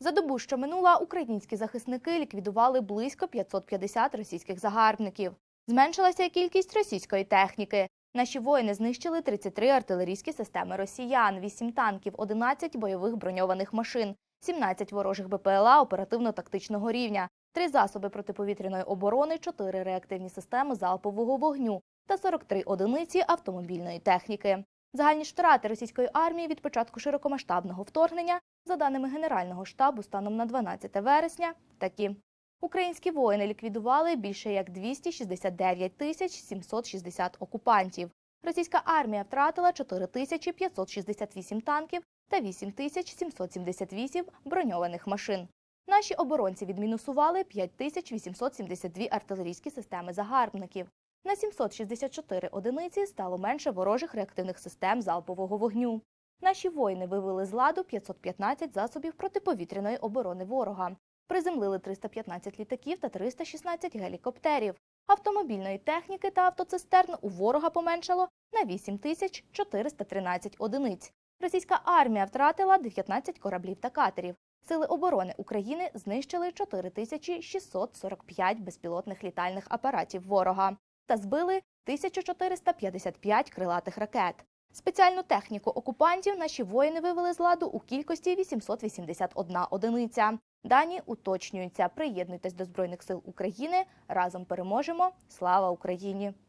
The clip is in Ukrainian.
За добу, що минула, українські захисники ліквідували близько 550 російських загарбників. Зменшилася кількість російської техніки. Наші воїни знищили 33 артилерійські системи росіян, 8 танків, 11 бойових броньованих машин, 17 ворожих БПЛА оперативно-тактичного рівня, 3 засоби протиповітряної оборони, 4 реактивні системи залпового вогню та 43 одиниці автомобільної техніки. Загальні ж втрати російської армії від початку широкомасштабного вторгнення, за даними Генерального штабу, станом на 12 вересня, такі. Українські воїни ліквідували більше як 269 тисяч 760 окупантів. Російська армія втратила 4 тисячі 568 танків та 8 тисяч 778 броньованих машин. Наші оборонці відмінусували 5 тисяч 872 артилерійські системи загарбників. На 764 одиниці стало менше ворожих реактивних систем залпового вогню. Наші воїни вивели з ладу 515 засобів протиповітряної оборони ворога. Приземлили 315 літаків та 316 гелікоптерів. Автомобільної техніки та автоцистерн у ворога поменшало на 8 тисяч 413 одиниць. Російська армія втратила 19 кораблів та катерів. Сили оборони України знищили 4645 безпілотних літальних апаратів ворога та збили 1455 крилатих ракет. Спеціальну техніку окупантів наші воїни вивели з ладу у кількості 881 одиниця. Дані уточнюються. Приєднуйтесь до Збройних сил України. Разом переможемо. Слава Україні!